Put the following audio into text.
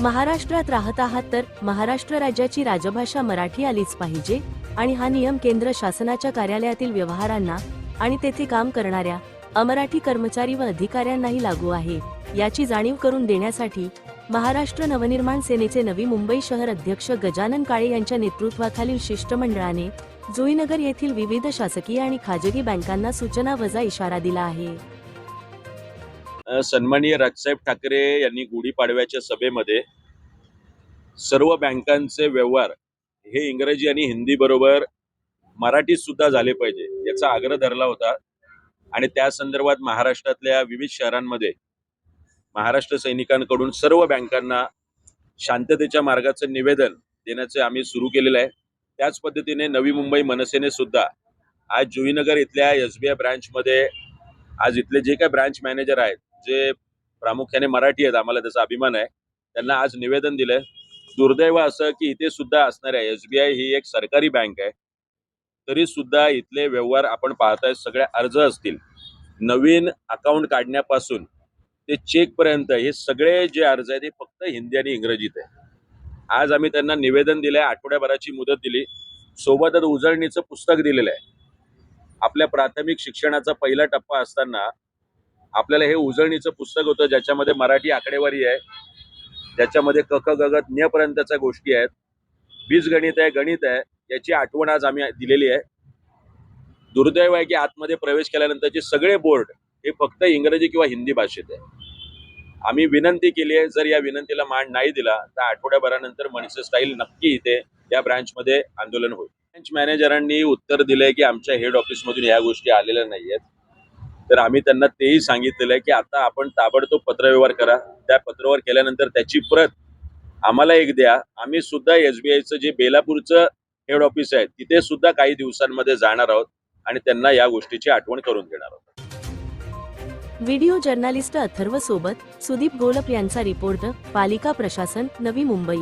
महाराष्ट्रात राहत आहात तर महाराष्ट्र राज्याची राजभाषा मराठी आलीच पाहिजे आणि हा नियम केंद्र शासनाच्या कार्यालयातील व्यवहारांना आणि तेथे काम करणाऱ्या अमराठी कर्मचारी व अधिकाऱ्यांनाही लागू आहे. याची जाणीव करून देण्यासाठी महाराष्ट्र नवनिर्माण सेनेचे नवी मुंबई शहर अध्यक्ष गजानन काळे यांच्या नेतृत्वाखालील शिष्टमंडळाने जुईनगर येथील विविध शासकीय आणि खाजगी बँकांना सूचना वजा इशारा दिला आहे. सन्माननीय राजसाहेब ठाकरे यांनी गुढीपाडव्याच्या सभेमध्ये सर्व बँकांचे व्यवहार हे इंग्रजी आणि हिंदी बरोबर मराठीत सुद्धा झाले पाहिजे याचा आग्रह धरला होता. आणि त्या संदर्भात महाराष्ट्रातल्या विविध शहरांमध्ये महाराष्ट्र सैनिकांकडून सर्व बँकांना शांततेच्या मार्गाचं निवेदन देण्याचे आम्ही सुरू केलेलं आहे. त्याच पद्धतीने नवी मुंबई मनसेने सुद्धा आज जुईनगर इथल्या एस बी आय ब्रँचमध्ये आज इथले जे काही ब्रांच मॅनेजर आहेत जे प्रामुख्याने मराठी आहेत आम्हाला त्याचा अभिमान आहे. त्यांना आज निवेदन दिलंय. दुर्दैव असं की इथे सुद्धा असणाऱ्या एस बी आय ही एक सरकारी बँक आहे. तरी सुद्धा इथले व्यवहार आपण पाहताय सगळे अर्ज असतील. नवीन अकाउंट काढण्यापासून ते चेकपर्यंत हे सगळे जे अर्ज आहेत ते फक्त हिंदी आणि इंग्रजीत आहे आज आम्ही त्यांना निवेदन दिलंय आठवड्याभराची मुदत दिली. सोबतच उजळणीचं पुस्तक दिलेलं आहे. आपल्या प्राथमिक शिक्षणाचा पहिला टप्पा असताना आपल्याला हे उजळणीचं पुस्तक होतं ज्याच्यामध्ये मराठी आकडेवारी आहे. ज्याच्यामध्ये कख गगत ग पर्यंतच्या गोष्टी आहेत. बीजगणित आहे गणित आहे याची आठवण आज आम्ही दिलेली आहे. दुर्दैव आहे की आतमध्ये प्रवेश केल्यानंतरचे सगळे बोर्ड हे फक्त इंग्रजी किंवा हिंदी भाषेत आहे. आम्ही विनंती केली आहे जर या विनंतीला मान नाही दिला तर आठवड्याभरानंतर मनसे स्टाईल नक्की इथे या ब्रँचमध्ये आंदोलन होईल. ब्रँच मॅनेजरांनी उत्तर दिलंय की आमच्या हेड ऑफिसमधून ह्या गोष्टी आलेल्या नाही आहेत तर आम्ही त्यांना तेही सांगितलेलं आहे की आता आपण ताबडतोब पत्रव्यवहार करा. त्या पत्रव्यवहार केल्यानंतर त्याची प्रत आम्हाला एक द्या. आम्ही सुद्धा एसबीआयचं जे बेलापूरचं हेड ऑफिस आहे तिथे सुद्धा काही दिवसांमध्ये जाणार आहोत आणि त्यांना या गोष्टीची आठवण करून देणार आहोत. व्हिडिओ जर्नालिस्ट अथर्व सोबत सुदीप गोलप यांचा रिपोर्ट पालिका प्रशासन नवी मुंबई.